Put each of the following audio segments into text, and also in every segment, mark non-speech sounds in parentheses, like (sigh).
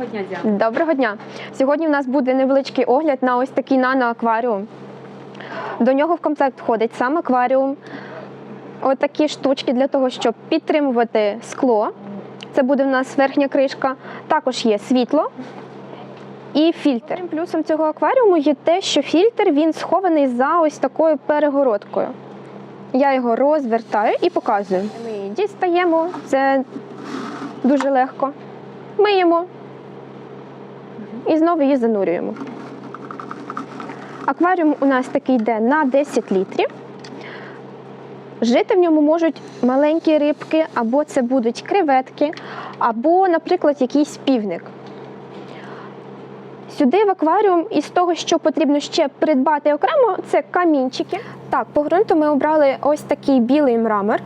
Доброго дня, Діана. Доброго дня! Сьогодні у нас буде невеличкий огляд на ось такий наноакваріум. До нього в комплект входить сам акваріум, отакі штучки для того, щоб підтримувати скло. Це буде в нас верхня кришка. Також є світло і фільтр. Плюсом цього акваріуму є те, що фільтр він схований за ось такою перегородкою. Я його розвертаю і показую. Ми дістаємо, це дуже легко. Миємо і знову її занурюємо. Акваріум у нас такий йде на 10 літрів. Жити в ньому можуть маленькі рибки, або це будуть креветки, або, наприклад, якийсь півник. Сюди в акваріум із того, що потрібно ще придбати окремо, це камінчики. Так, по ґрунту ми обрали ось такий білий мрамор,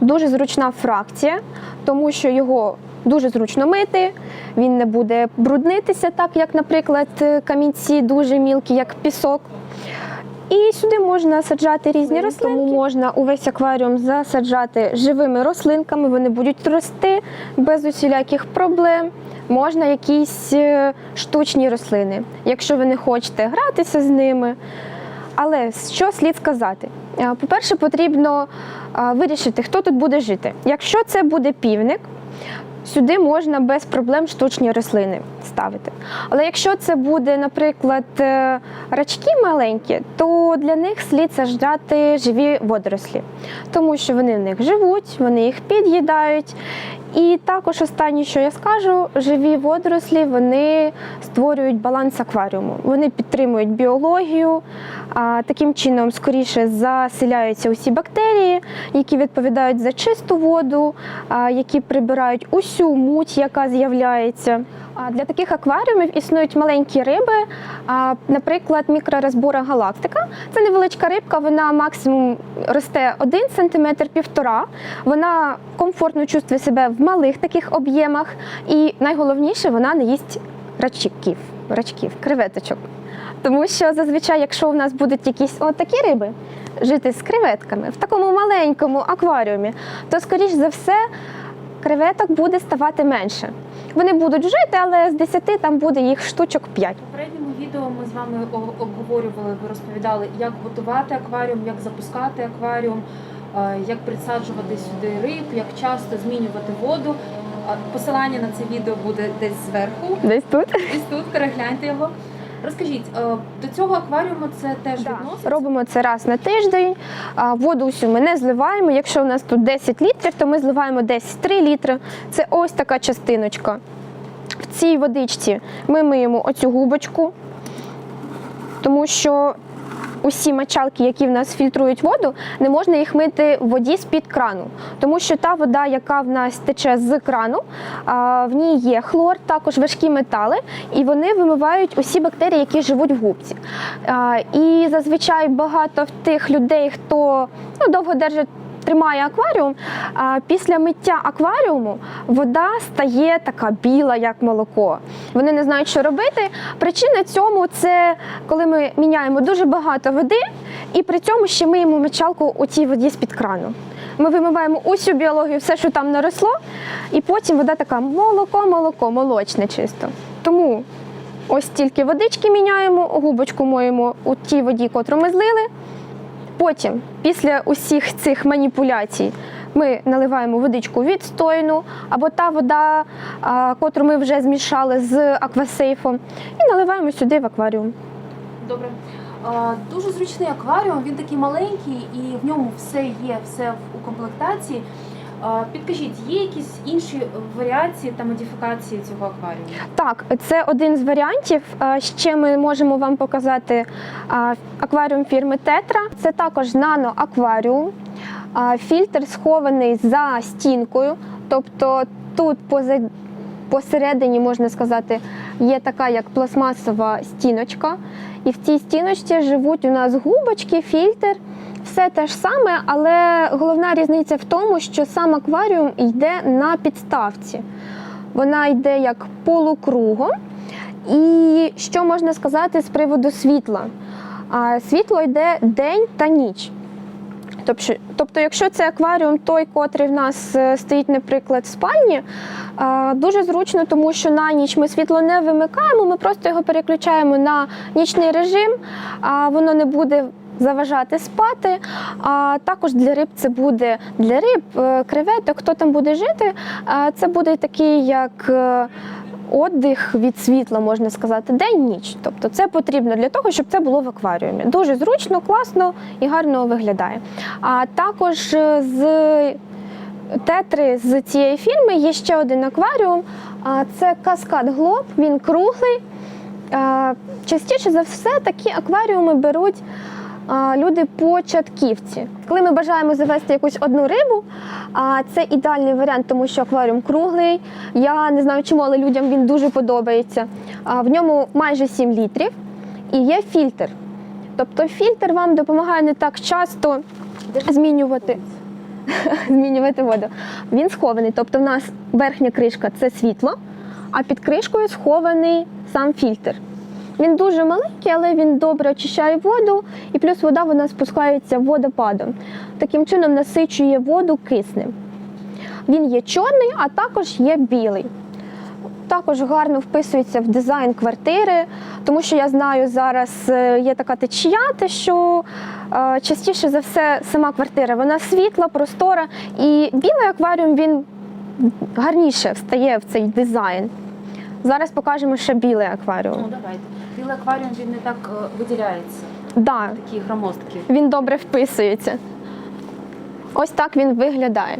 дуже зручна фракція, тому що його дуже зручно мити, він не буде бруднитися, так як, наприклад, камінці дуже мілкі, як пісок. І сюди можна саджати різні рослинки. Тому можна увесь акваріум засаджати живими рослинками, вони будуть рости без усіляких проблем. Можна якісь е, штучні рослини, якщо ви не хочете гратися з ними. Але що слід сказати? Е, По-перше, потрібно е, вирішити, хто тут буде жити. Якщо це буде півник, сюди можна без проблем штучні рослини ставити. Але якщо це буде, наприклад, е, рачки маленькі, то для них слід саджати живі водорослі, тому що вони в них живуть, вони їх під'їдають. І також останнє, що я скажу, живі водорослі вони створюють баланс акваріуму. Вони підтримують біологію, таким чином скоріше заселяються усі бактерії, які відповідають за чисту воду, які прибирають усю муть, яка з'являється. Для таких акваріумів існують маленькі риби, наприклад, мікророзбора галактика. Це невеличка рибка, вона максимум росте 1 см, півтора. Вона комфортно чувствує себе в малих таких об'ємах. І найголовніше, вона не їсть рачків, рачків, креветочок. Тому що зазвичай, якщо у нас будуть якісь от такі риби жити з креветками в такому маленькому акваріумі, то скоріш за все креветок буде ставати менше. Вони будуть жити, але з 10 там буде їх штучок 5. У попередньому відео ми з вами обговорювали, ви розповідали, як готувати акваріум, як запускати акваріум, е, як присаджувати сюди риб, як часто змінювати воду. Посилання на це відео буде десь зверху, Десь тут. десь тут, перегляньте його. Розкажіть, е, до цього акваріуму це теж Да. відноситься? Робимо це раз на тиждень. Воду усю ми не зливаємо. Якщо у нас тут 10 літрів, то ми зливаємо десь 3 літри. Це ось така частиночка. В цій водичці ми миємо оцю губочку, тому що усі мочалки, які в нас фільтрують воду, не можна їх мити в воді з-під крану, тому що та вода, яка в нас тече з крану, в ній є хлор, також важкі метали, і вони вимивають усі бактерії, які живуть в губці. І зазвичай багато тих людей, хто ну, довго держить. Тримає акваріум. Після миття акваріуму вода стає така біла, як молоко. Вони не знають, що робити. Причина цьому це коли ми міняємо дуже багато води, і при цьому ще миємо мочалку у цій воді з-під крану. Ми вимиваємо усю біологію, все, що там наросло, і потім вода така молоко, молоко, молочне чисто. Тому ось тільки водички міняємо, губочку моємо у тій воді, котру ми злили. Потім, після усіх цих маніпуляцій, ми наливаємо водичку відстойну, або та вода, котру ми вже змішали з аквасейфом, і наливаємо сюди в акваріум. Добре. Дуже зручний акваріум, він такий маленький і в ньому все є, все в- комплектації. Підкажіть, є якісь інші варіації та модифікації цього акваріуму? Так, це один з варіантів. Ще ми можемо вам показати акваріум фірми Тетра. Це також наноакваріум. Фільтр схований за стінкою, тобто тут посередині, можна сказати, є така як пластмасова стіночка. І в цій стіночці живуть у нас губочки, фільтр. Все те ж саме, але головна різниця в тому, що сам акваріум йде на підставці. Вона йде як полукругом. І що можна сказати з приводу світла? Світло йде день та ніч. Тобто, тобто, якщо це акваріум, той, котрий в нас е, стоїть, наприклад, в спальні, дуже зручно, тому що на ніч ми світло не вимикаємо, ми просто його переключаємо на нічний режим, а воно не буде заважати спати. А також для риб це буде для риб, е, креветок, хто там буде жити, е, це буде такий як. е, Отдих від світла, можна сказати, день-ніч. Тобто це потрібно для того, щоб це було в акваріумі. Дуже зручно, класно і гарно виглядає. А також з тетри з цієї фірми є ще один акваріум. Це Каскад Глоб, він круглий. Частіше за все такі акваріуми беруть люди початківці. Коли ми бажаємо завести якусь одну рибу, а це ідеальний варіант, тому що акваріум круглий. Я не знаю чому, але людям він дуже подобається. В ньому майже 7 літрів і є фільтр. Тобто фільтр вам допомагає не так часто змінювати, (laughs) змінювати воду. Він схований, тобто в нас верхня кришка це світло, а під кришкою схований сам фільтр. Він дуже маленький, але він добре очищає воду, і плюс вода вона спускається водопадом. Таким чином насичує воду киснем. Він є чорний, а також є білий. Також гарно вписується в дизайн квартири, тому що я знаю, зараз е, є така течія, те, що е, частіше за все сама квартира вона світла, простора, і білий акваріум він гарніше встає в цей дизайн. Зараз покажемо ще білий акваріум. Ну давайте. Білий акваріум він не так е, виділяється. Да, Такий громоздкий. він добре вписується. Ось так він виглядає.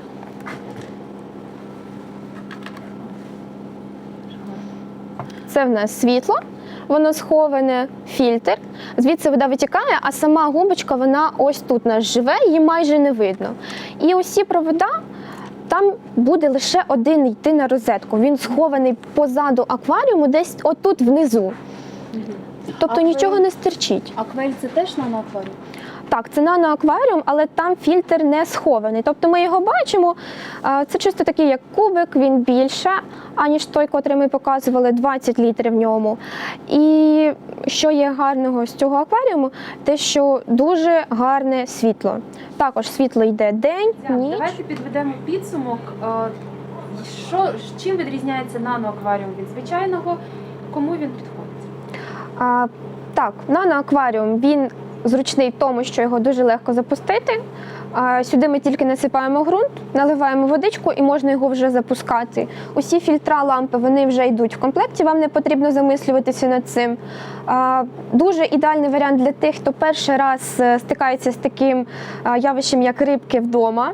Це в нас світло, воно сховане фільтр. Звідси вода витікає, а сама губочка вона ось тут у нас живе, її майже не видно. І усі провода. Там буде лише один йти на розетку. Він схований позаду акваріуму, десь отут внизу. Тобто Акваріум- нічого не стирчить. Аквель це теж наноакваріум? Так, це наноакваріум, але там фільтр не схований. Тобто ми його бачимо. Це чисто такий як кубик, він більше, аніж той, котрий ми показували, 20 літрів в ньому. І що є гарного з цього акваріуму, те, що дуже гарне світло. Також світло йде день, Так, ніч. Давайте підведемо підсумок. Що, чим відрізняється наноакваріум від звичайного? Кому він підходить? А, так, наноакваріум він зручний тому, що його дуже легко запустити. А, сюди ми тільки насипаємо ґрунт, наливаємо водичку і можна його вже запускати. Усі фільтра лампи вони вже йдуть в комплекті, вам не потрібно замислюватися над цим. А, дуже ідеальний варіант для тих, хто перший раз е, стикається з таким явищем, як рибки вдома.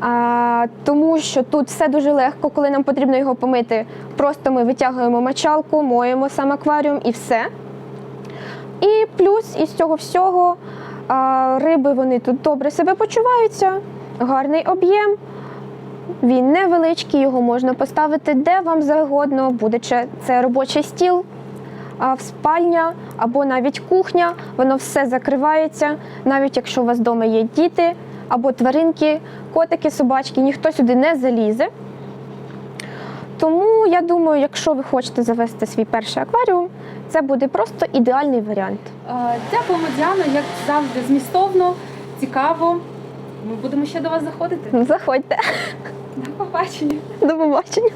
А, тому що тут все дуже легко, коли нам потрібно його помити. Просто ми витягуємо мочалку, моємо сам акваріум і все. І плюс із цього всього риби вони тут добре себе почуваються, гарний об'єм. Він невеличкий, його можна поставити де вам завгодно, буде це робочий стіл, спальня або навіть кухня, воно все закривається, навіть якщо у вас вдома є діти або тваринки, котики, собачки, ніхто сюди не залізе. Я думаю, якщо ви хочете завести свій перший акваріум, це буде просто ідеальний варіант. Е, Дякуємо, Діано, як завжди, змістовно, цікаво. Ми будемо ще до вас заходити. Заходьте, До побачення. до побачення.